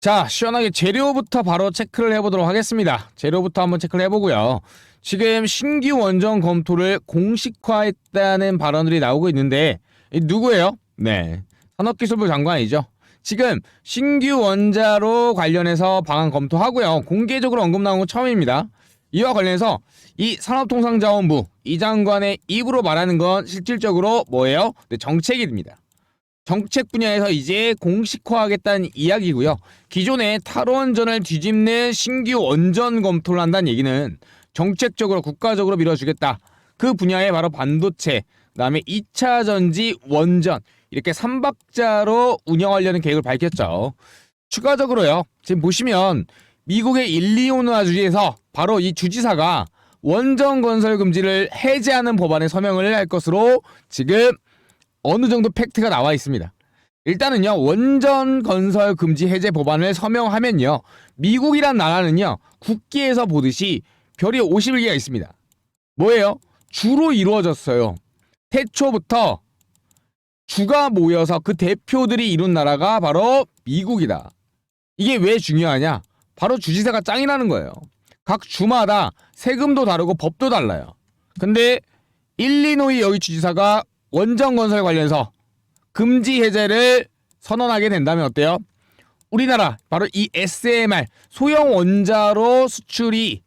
자, 시원하게 재료부터 바로 체크를 해보도록 하겠습니다. 재료부터 한번 체크를 해보고요. 지금 신규 원전 검토를 공식화했다는 발언들이 나오고 있는데 이 누구예요? 네, 산업기술부 장관이죠. 지금 신규 원자로 관련해서 방안 검토하고요. 공개적으로 언급 나온 건 처음입니다. 이와 관련해서 이 산업통상자원부 이 장관의 입으로 말하는 건 실질적으로 뭐예요? 네, 정책입니다. 정책 분야에서 이제 공식화하겠다는 이야기고요. 기존의 탈원전을 뒤집는 신규 원전 검토를 한다는 얘기는 정책적으로 국가적으로 밀어주겠다. 그 분야에 바로 반도체, 그다음에 2차 전지, 원전 이렇게 3박자로 운영하려는 계획을 밝혔죠. 추가적으로요. 지금 보시면 미국의 일리오노아 주지에서 바로 이 주지사가 원전 건설 금지를 해제하는 법안에 서명을 할 것으로 지금 어느 정도 팩트가 나와 있습니다. 일단은요 원전 건설 금지 해제 법안을 서명하면요 미국이란 나라는요 국기에서 보듯이 별이 51개가 있습니다. 뭐예요? 주로 이루어졌어요. 태초부터 주가 모여서 그 대표들이 이룬 나라가 바로 미국이다. 이게 왜 중요하냐? 바로 주지사가 짱이라는 거예요. 각 주마다 세금도 다르고 법도 달라요. 근데 일리노이 여기 주지사가 원전 건설 관련해서 금지 해제를 선언하게 된다면 어때요? 우리나라 바로 이 SMR 소형 원자로 수출이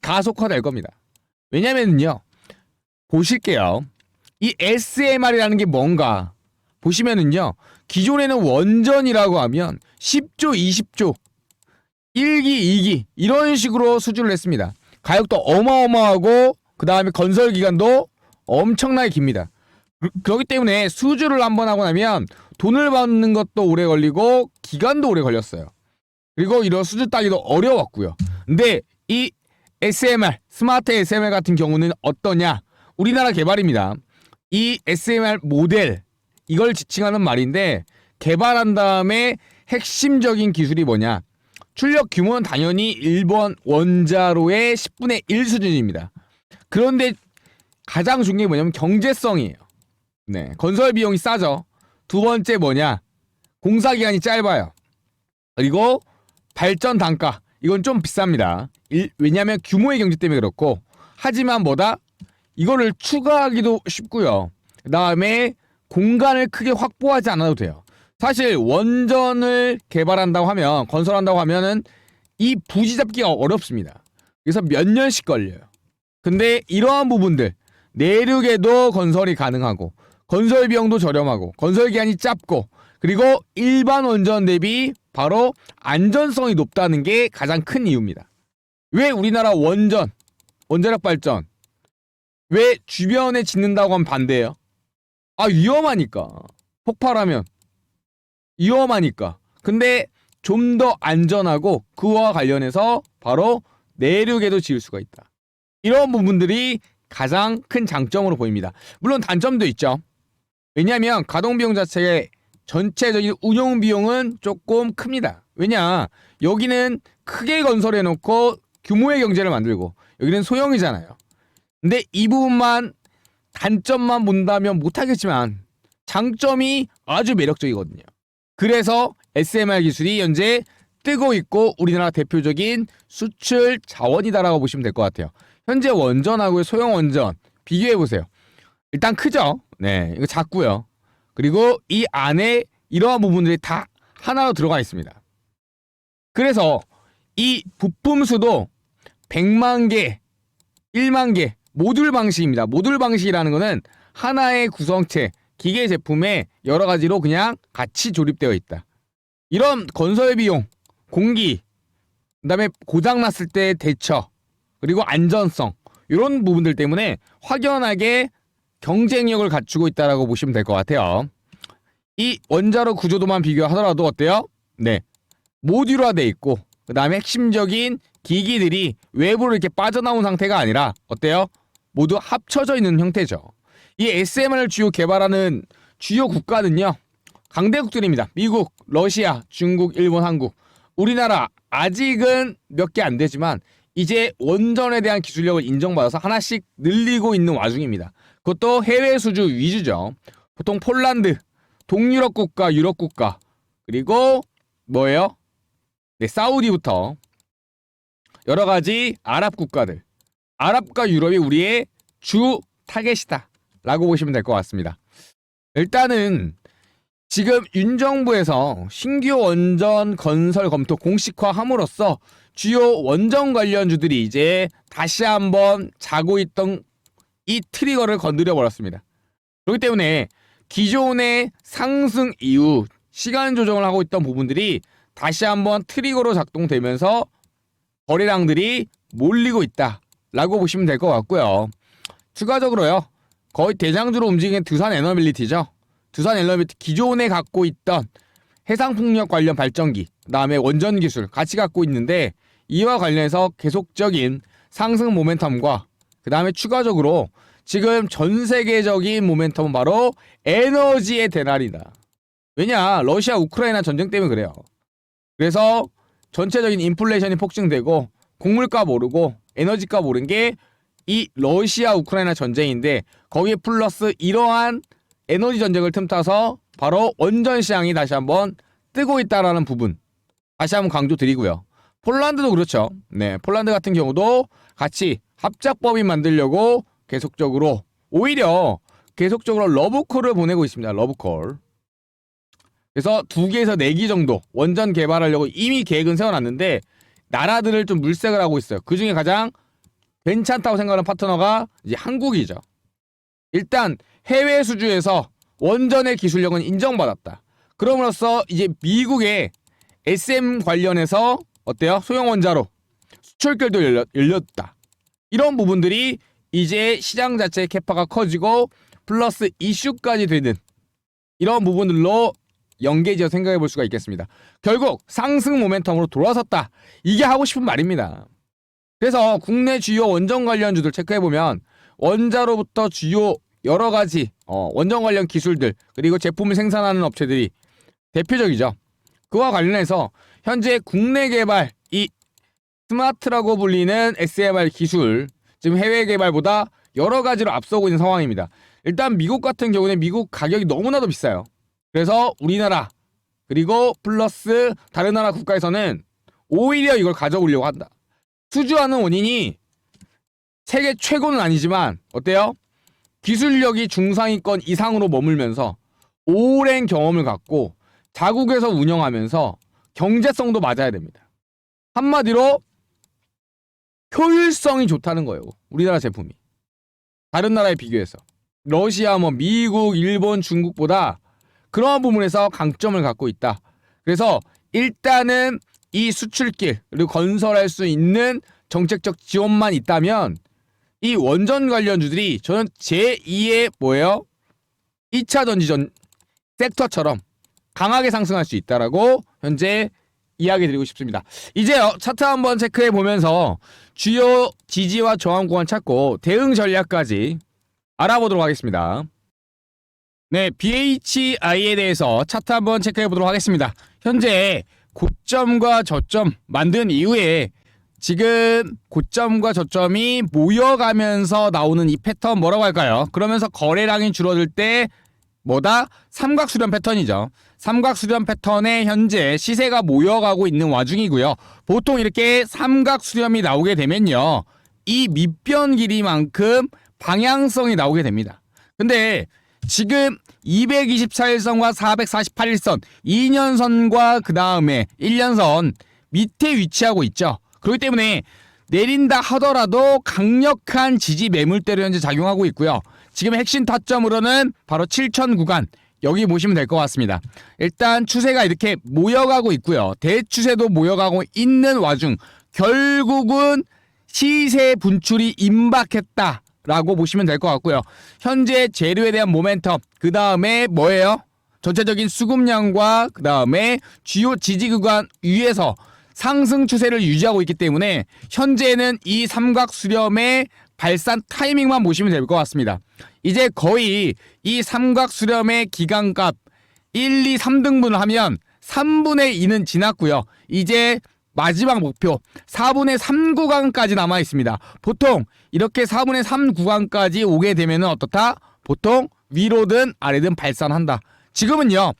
가속화될 겁니다. 왜냐면요. 보실게요. 이 SMR이라는 게 뭔가 보시면은요. 기존에는 원전이라고 하면 10조, 20조, 1기, 2기 이런 식으로 수주를 했습니다. 가격도 어마어마하고 그 다음에 건설 기간도 엄청나게 깁니다. 그- 그렇기 때문에 수주를 한번 하고 나면 돈을 받는 것도 오래 걸리고 기간도 오래 걸렸어요. 그리고 이런 수주 따기도 어려웠고요. 근데 이 SMR 스마트 SMR 같은 경우는 어떠냐? 우리나라 개발입니다. 이 SMR 모델 이걸 지칭하는 말인데 개발한 다음에 핵심적인 기술이 뭐냐? 출력 규모는 당연히 일본 원자로의 10분의 1 수준입니다. 그런데 가장 중요한 게 뭐냐면 경제성이에요. 네, 건설 비용이 싸죠. 두 번째 뭐냐? 공사 기간이 짧아요. 그리고 발전 단가 이건 좀 비쌉니다. 일- 왜냐하면 규모의 경제 때문에 그렇고 하지만 뭐다? 이거를 추가하기도 쉽고요. 그 다음에 공간을 크게 확보하지 않아도 돼요. 사실 원전을 개발한다고 하면 건설한다고 하면은 이 부지 잡기가 어렵습니다. 그래서 몇 년씩 걸려요. 근데 이러한 부분들 내륙에도 건설이 가능하고 건설 비용도 저렴하고 건설 기간이 짧고 그리고 일반 원전 대비 바로 안전성이 높다는 게 가장 큰 이유입니다. 왜 우리나라 원전 원자력 발전 왜 주변에 짓는다고 하면 반대해요? 아 위험하니까 폭발하면 위험하니까. 근데 좀 더 안전하고 그와 관련해서 바로 내륙에도 지을 수가 있다. 이런 부분들이 가장 큰 장점으로 보입니다. 물론 단점도 있죠. 왜냐하면 가동 비용 자체의 전체적인 운영 비용은 조금 큽니다. 왜냐 여기는 크게 건설해 놓고 규모의 경제를 만들고 여기는 소형이잖아요. 근데 이 부분만 단점만 본다면 못하겠지만 장점이 아주 매력적이거든요. 그래서 SMR 기술이 현재 뜨고 있고 우리나라 대표적인 수출 자원이다라고 보시면 될 것 같아요. 현재 원전하고 소형 원전 비교해 보세요. 일단 크죠? 네, 이거 작고요. 그리고 이 안에 이러한 부분들이 다 하나로 들어가 있습니다. 그래서 이 부품 수도 100만 개, 1만 개 모듈 방식입니다. 모듈 방식이라는 거는 하나의 구성체, 기계 제품에 여러 가지로 그냥 같이 조립되어 있다. 이런 건설 비용, 공기, 그다음에 고장 났을 때 대처, 그리고 안전성 이런 부분들 때문에 확연하게 경쟁력을 갖추고 있다라고 보시면 될 것 같아요. 이 원자로 구조도만 비교하더라도 어때요? 네, 모듈화돼 있고 그다음에 핵심적인 기기들이 외부로 이렇게 빠져나온 상태가 아니라 어때요? 모두 합쳐져 있는 형태죠. 이 SMR을 주요 개발하는 주요 국가는요. 강대국들입니다. 미국, 러시아, 중국, 일본, 한국. 우리나라 아직은 몇 개 안 되지만 이제 원전에 대한 기술력을 인정받아서 하나씩 늘리고 있는 와중입니다. 그것도 해외 수주 위주죠. 보통 폴란드, 동유럽 국가, 유럽 국가, 그리고 뭐예요? 네, 사우디부터 여러 가지 아랍 국가들, 아랍과 유럽이 우리의 주 타겟이다 라고 보시면 될 것 같습니다. 일단은 지금 윤 정부에서 신규 원전 건설 검토 공식화함으로써 주요 원전 관련주들이 이제 다시 한번 자고 있던 이 트리거를 건드려 버렸습니다. 그렇기 때문에 기존의 상승 이후 시간 조정을 하고 있던 부분들이 다시 한번 트리거로 작동되면서 거래량들이 몰리고 있다라고 보시면 될 것 같고요. 추가적으로요. 거의 대장주로 움직이는 두산 에너빌리티죠. 두산 에너빌리티 기존에 갖고 있던 해상풍력 관련 발전기, 그다음에 원전 기술 같이 갖고 있는데 이와 관련해서 계속적인 상승 모멘텀과 그 다음에 추가적으로 지금 전 세계적인 모멘텀은 바로 에너지의 대날이다. 왜냐? 러시아 우크라이나 전쟁 때문에 그래요. 그래서 전체적인 인플레이션이 폭증되고 곡물값 오르고 에너지값 오른 게 이 러시아 우크라이나 전쟁인데 거기에 플러스 이러한 에너지 전쟁을 틈타서 바로 원전 시장이 다시 한번 뜨고 있다라는 부분 다시 한번 강조드리고요. 폴란드도 그렇죠. 네, 폴란드 같은 경우도 같이 합작법인 만들려고 계속적으로 오히려 계속적으로 러브콜을 보내고 있습니다. 러브콜. 그래서 두 개에서 네 개 정도 원전 개발하려고 이미 계획은 세워놨는데 나라들을 좀 물색을 하고 있어요. 그 중에 가장 괜찮다고 생각하는 파트너가 이제 한국이죠. 일단 해외 수주에서 원전의 기술력은 인정받았다. 그럼으로써 이제 미국의 SM 관련해서 어때요? 소형 원자로 수출결도 열렸, 열렸다. 이런 부분들이 이제 시장 자체의 캐파가 커지고 플러스 이슈까지 되는 이런 부분들로 연계지어 생각해 볼 수가 있겠습니다. 결국 상승 모멘텀으로 돌아섰다. 이게 하고 싶은 말입니다. 그래서 국내 주요 원전 관련주들 체크해 보면 원자로부터 주요 여러 가지 어, 원전 관련 기술들 그리고 제품을 생산하는 업체들이 대표적이죠. 그와 관련해서 현재 국내 개발 이 스마트라고 불리는 SMR 기술 지금 해외 개발보다 여러 가지로 앞서고 있는 상황입니다. 일단 미국 같은 경우는 미국 가격이 너무나도 비싸요. 그래서 우리나라 그리고 플러스 다른 나라 국가에서는 오히려 이걸 가져오려고 한다. 수주하는 원인이 세계 최고는 아니지만 어때요? 기술력이 중상위권 이상으로 머물면서 오랜 경험을 갖고 자국에서 운영하면서 경제성도 맞아야 됩니다. 한마디로 효율성이 좋다는 거예요. 우리나라 제품이. 다른 나라에 비교해서. 러시아, 뭐 미국, 일본, 중국보다 그러한 부분에서 강점을 갖고 있다. 그래서 일단은 이 수출길 그리고 건설할 수 있는 정책적 지원만 있다면 이 원전 관련주들이 저는 제2의 뭐예요? 2차 전지전 섹터처럼 강하게 상승할 수 있다라고 현재 이야기 드리고 싶습니다. 이제 어, 차트 한번 체크해 보면서 주요 지지와 저항 구간 찾고 대응 전략까지 알아보도록 하겠습니다. 네, BHI에 대해서 차트 한번 체크해 보도록 하겠습니다. 현재 고점과 저점 만든 이후에 지금 고점과 저점이 모여가면서 나오는 이 패턴 뭐라고 할까요? 그러면서 거래량이 줄어들 때 뭐다? 삼각수렴 패턴이죠. 삼각수렴 패턴에 현재 시세가 모여가고 있는 와중이고요. 보통 이렇게 삼각수렴이 나오게 되면요. 이 밑변 길이만큼 방향성이 나오게 됩니다. 근데 지금 224일선과 448일선, 2년선과 그 다음에 1년선 밑에 위치하고 있죠. 그렇기 때문에 내린다 하더라도 강력한 지지 매물대로 현재 작용하고 있고요. 지금 핵심 타점으로는 바로 7천 구간 여기 보시면 될 것 같습니다. 일단 추세가 이렇게 모여가고 있고요. 대추세도 모여가고 있는 와중 결국은 시세 분출이 임박했다라고 보시면 될 것 같고요. 현재 재료에 대한 모멘텀 그 다음에 뭐예요? 전체적인 수급량과 그 다음에 주요 지지 구간 위에서 상승 추세를 유지하고 있기 때문에 현재는 이 삼각 수렴의 발산 타이밍만 보시면 될 것 같습니다. 이제 거의 이 삼각 수렴의 기간값 1, 2, 3등분을 하면 3분의 2는 지났고요. 이제 마지막 목표 4분의 3 구간까지 남아 있습니다. 보통 이렇게 4분의 3 구간까지 오게 되면은 어떻다? 보통 위로든 아래든 발산한다. 지금은요.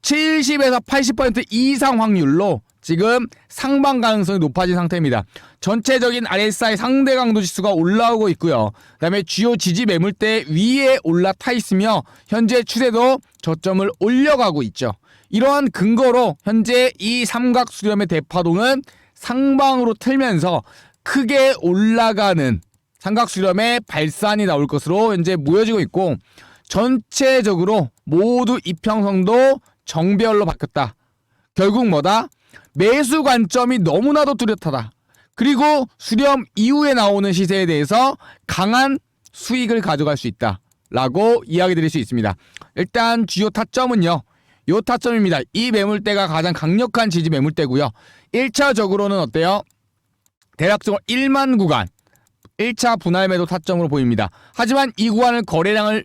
70에서 80% 이상 확률로 지금 상방 가능성이 높아진 상태입니다. 전체적인 RSI 상대 강도 지수가 올라오고 있고요. 그다음에 주요 지지 매물대 위에 올라타 있으며 현재 추세도 저점을 올려가고 있죠. 이러한 근거로 현재 이 삼각 수렴의 대파동은 상방으로 틀면서 크게 올라가는 삼각 수렴의 발산이 나올 것으로 현재 모여지고 있고 전체적으로 모두 이평성도 정배열로 바뀌었다. 결국 뭐다? 매수 관점이 너무나도 뚜렷하다. 그리고 수렴 이후에 나오는 시세에 대해서 강한 수익을 가져갈 수 있다. 라고 이야기 드릴 수 있습니다. 일단 주요 타점은요. 요 타점입니다. 이 매물대가 가장 강력한 지지 매물대고요. 1차적으로는 어때요? 대략적으로 1만 구간 1차 분할 매도 타점으로 보입니다. 하지만 이 구간을 거래량을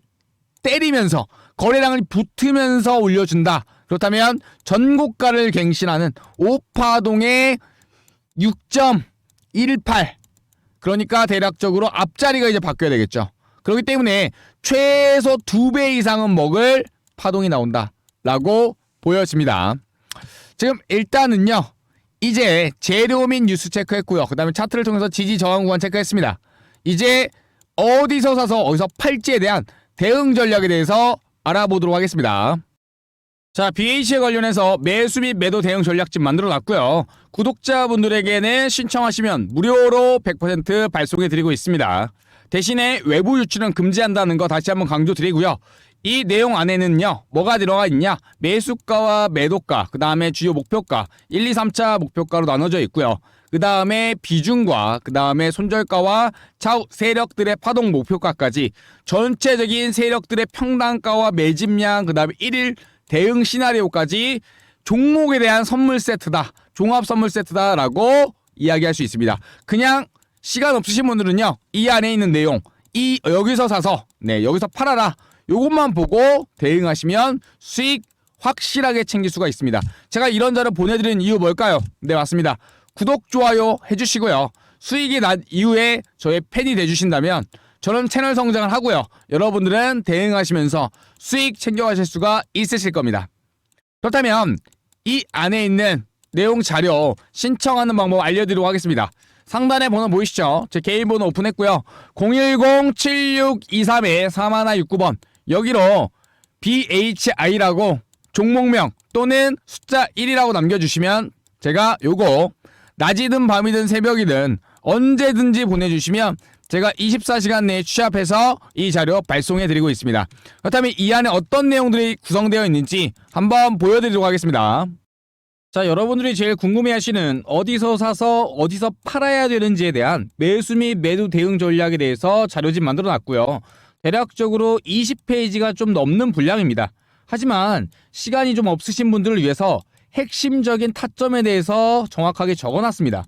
때리면서 거래량을 붙으면서 올려준다. 그렇다면 전고가를 갱신하는 오파동의 6.18 그러니까 대략적으로 앞자리가 이제 바뀌어야 되겠죠. 그렇기 때문에 최소 두 배 이상은 먹을 파동이 나온다라고 보여집니다. 지금 일단은요. 이제 재료 및 뉴스 체크했고요. 그 다음에 차트를 통해서 지지 저항 구간 체크했습니다. 이제 어디서 사서 어디서 팔지에 대한 대응 전략에 대해서 알아보도록 하겠습니다. 자, BH에 관련해서 매수 및 매도 대응 전략 집 만들어 놨고요. 구독자분들에게는 신청하시면 무료로 100% 발송해 드리고 있습니다. 대신에 외부 유출은 금지한다는 거 다시 한번 강조드리고요. 이 내용 안에는요, 뭐가 들어가 있냐? 매수가와 매도가, 그 다음에 주요 목표가, 1, 2, 3차 목표가로 나눠져 있고요. 그 다음에 비중과, 그 다음에 손절가와 차후 세력들의 파동 목표가까지 전체적인 세력들의 평단가와 매집량, 그 다음에 1일 대응 시나리오까지 종목에 대한 선물 세트다. 종합 선물 세트다라고 이야기할 수 있습니다. 그냥 시간 없으신 분들은요. 이 안에 있는 내용, 이 여기서 사서 네, 여기서 팔아라. 요것만 보고 대응하시면 수익 확실하게 챙길 수가 있습니다. 제가 이런 자료 보내드린 이유 뭘까요? 네, 맞습니다. 구독, 좋아요 해주시고요. 수익이 난 이후에 저의 팬이 돼주신다면 저는 채널 성장을 하고요. 여러분들은 대응하시면서 수익 챙겨가실 수가 있으실 겁니다. 그렇다면 이 안에 있는 내용 자료 신청하는 방법 알려드리도록 하겠습니다. 상단에 번호 보이시죠? 제 개인 번호 오픈했고요. 010-7623-4169번 여기로 BHI라고 종목명 또는 숫자 1이라고 남겨주시면 제가 요거 낮이든 밤이든 새벽이든 언제든지 보내주시면 제가 24시간 내에 취합해서 이 자료 발송해 드리고 있습니다. 그렇다면 이 안에 어떤 내용들이 구성되어 있는지 한번 보여드리도록 하겠습니다. 자, 여러분들이 제일 궁금해하시는 어디서 사서 어디서 팔아야 되는지에 대한 매수 및 매도 대응 전략에 대해서 자료집 만들어 놨고요. 대략적으로 20페이지가 좀 넘는 분량입니다. 하지만 시간이 좀 없으신 분들을 위해서 핵심적인 타점에 대해서 정확하게 적어 놨습니다.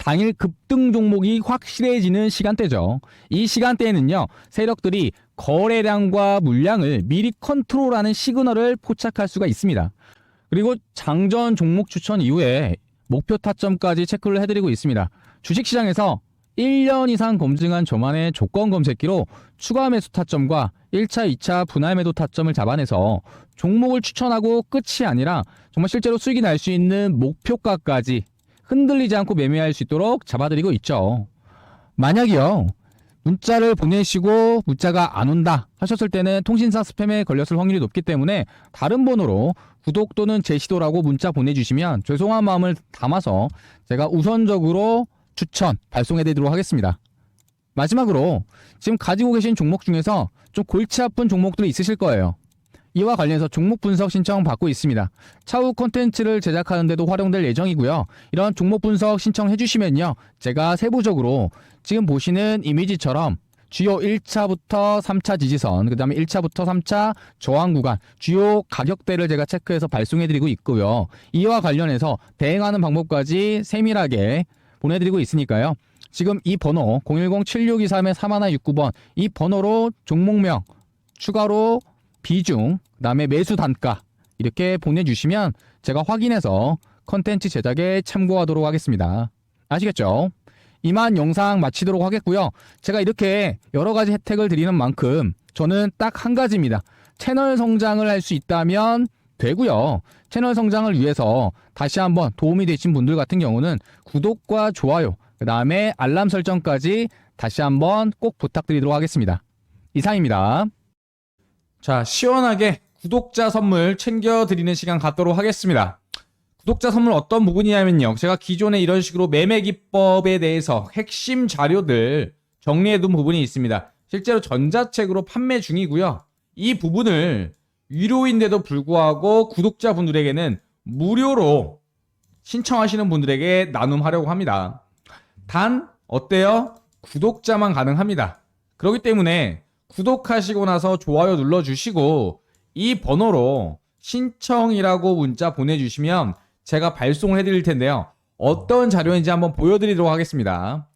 당일 급등 종목이 확실해지는 시간대죠. 이 시간대에는요, 세력들이 거래량과 물량을 미리 컨트롤하는 시그널을 포착할 수가 있습니다. 그리고 장전 종목 추천 이후에 목표 타점까지 체크를 해드리고 있습니다. 주식시장에서 1년 이상 검증한 저만의 조건 검색기로 추가 매수 타점과 1차, 2차 분할 매도 타점을 잡아내서 종목을 추천하고 끝이 아니라 정말 실제로 수익이 날 수 있는 목표가까지 흔들리지 않고 매매할 수 있도록 잡아드리고 있죠. 만약이요. 문자를 보내시고 문자가 안 온다 하셨을 때는 통신사 스팸에 걸렸을 확률이 높기 때문에 다른 번호로 구독 또는 제시도라고 문자 보내주시면 죄송한 마음을 담아서 제가 우선적으로 추천 발송해 드리도록 하겠습니다. 마지막으로 지금 가지고 계신 종목 중에서 좀 골치 아픈 종목들이 있으실 거예요. 이와 관련해서 종목 분석 신청 받고 있습니다. 차후 콘텐츠를 제작하는데도 활용될 예정이고요. 이런 종목 분석 신청해 주시면요. 제가 세부적으로 지금 보시는 이미지처럼 주요 1차부터 3차 지지선, 그 다음에 1차부터 3차 저항 구간, 주요 가격대를 제가 체크해서 발송해 드리고 있고요. 이와 관련해서 대응하는 방법까지 세밀하게 보내드리고 있으니까요. 지금 이 번호 010-7623-3169번 이 번호로 종목명 추가로 비중, 그다음에 매수 단가 이렇게 보내주시면 제가 확인해서 컨텐츠 제작에 참고하도록 하겠습니다. 아시겠죠? 이만 영상 마치도록 하겠고요. 제가 이렇게 여러 가지 혜택을 드리는 만큼 저는 딱 한 가지입니다. 채널 성장을 할 수 있다면 되고요. 채널 성장을 위해서 다시 한번 도움이 되신 분들 같은 경우는 구독과 좋아요, 그 다음에 알람 설정까지 다시 한번 꼭 부탁드리도록 하겠습니다. 이상입니다. 자, 시원하게 구독자 선물 챙겨드리는 시간 갖도록 하겠습니다. 구독자 선물 어떤 부분이냐면요. 제가 기존에 이런 식으로 매매 기법에 대해서 핵심 자료들 정리해둔 부분이 있습니다. 실제로 전자책으로 판매 중이고요. 이 부분을 유료인데도 불구하고 구독자분들에게는 무료로 신청하시는 분들에게 나눔하려고 합니다. 단, 어때요? 구독자만 가능합니다. 그렇기 때문에 구독하시고 나서 좋아요 눌러주시고 이 번호로 신청이라고 문자 보내주시면 제가 발송을 해드릴 텐데요. 어떤 자료인지 한번 보여드리도록 하겠습니다.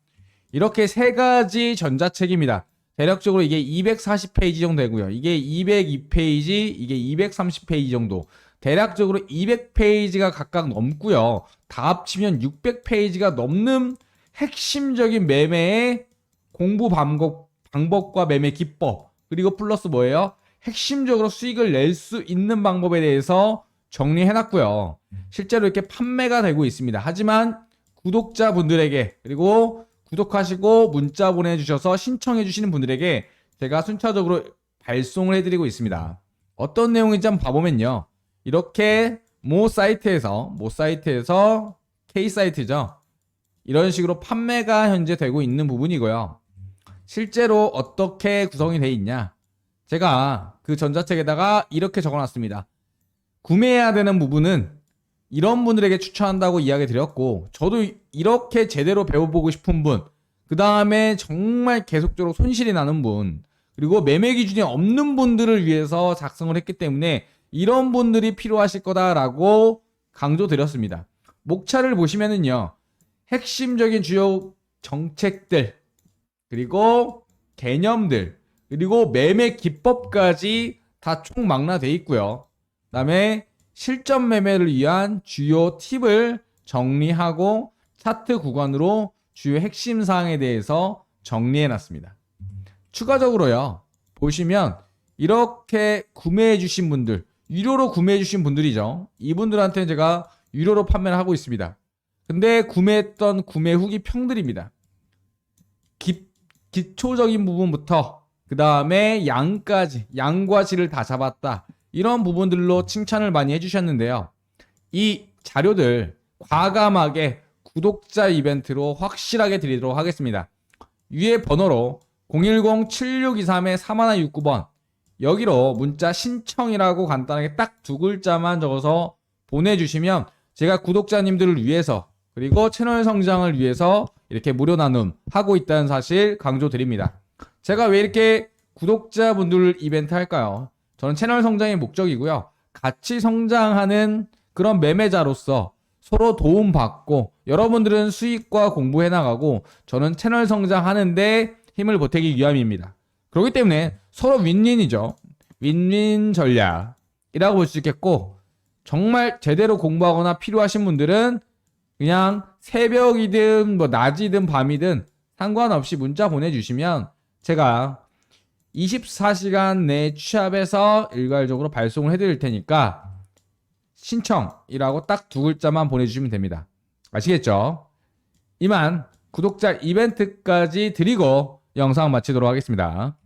이렇게 세 가지 전자책입니다. 대략적으로 이게 240페이지 정도 되고요. 이게 202페이지, 이게 230페이지 정도. 대략적으로 200페이지가 각각 넘고요. 다 합치면 600페이지가 넘는 핵심적인 매매의 공부 방법, 방법과 매매 기법, 그리고 플러스 뭐예요? 핵심적으로 수익을 낼 수 있는 방법에 대해서 정리해놨고요. 실제로 이렇게 판매가 되고 있습니다. 하지만 구독자분들에게 그리고 구독하시고 문자 보내주셔서 신청해주시는 분들에게 제가 순차적으로 발송을 해드리고 있습니다. 어떤 내용인지 한번 봐보면요. 이렇게 모 사이트에서 모 사이트에서 K 사이트죠. 이런 식으로 판매가 현재 되고 있는 부분이고요. 실제로 어떻게 구성이 돼 있냐? 제가 그 전자책에다가 이렇게 적어놨습니다. 구매해야 되는 부분은 이런 분들에게 추천한다고 이야기 드렸고, 저도 이렇게 제대로 배워보고 싶은 분, 그 다음에 정말 계속적으로 손실이 나는 분, 그리고 매매 기준이 없는 분들을 위해서 작성을 했기 때문에 이런 분들이 필요하실 거다라고 강조드렸습니다. 목차를 보시면은요, 핵심적인 주요 정책들, 그리고 개념들, 그리고 매매 기법까지 다 총망라돼 있고요. 그다음에 실전 매매를 위한 주요 팁을 정리하고 차트 구간으로 주요 핵심 사항에 대해서 정리해 놨습니다. 추가적으로요. 보시면 이렇게 구매해 주신 분들, 유료로 구매해 주신 분들이죠. 이분들한테는 제가 유료로 판매를 하고 있습니다. 근데 구매했던 구매 후기 평들입니다. 기, 기초적인 부분부터 그 다음에 양까지 양과 질을 다 잡았다. 이런 부분들로 칭찬을 많이 해주셨는데요. 이 자료들 과감하게 구독자 이벤트로 확실하게 드리도록 하겠습니다. 위에 번호로 010-7623-4169번. 여기로 문자 신청이라고 간단하게 딱 두 글자만 적어서 보내주시면 제가 구독자님들을 위해서 그리고 채널 성장을 위해서 이렇게 무료 나눔 하고 있다는 사실 강조드립니다. 제가 왜 이렇게 구독자분들 이벤트 할까요? 저는 채널 성장의 목적이고요. 같이 성장하는 그런 매매자로서 서로 도움받고 여러분들은 수익과 공부해 나가고 저는 채널 성장하는데 힘을 보태기 위함입니다. 그렇기 때문에 서로 윈윈이죠. 윈윈 전략이라고 볼 수 있겠고 정말 제대로 공부하거나 필요하신 분들은 그냥 새벽이든 뭐 낮이든 밤이든 상관없이 문자 보내주시면 제가 24시간 내 취합해서 일괄적으로 발송을 해드릴 테니까 신청이라고 딱 두 글자만 보내주시면 됩니다. 아시겠죠? 이만 구독자 이벤트까지 드리고 영상 마치도록 하겠습니다.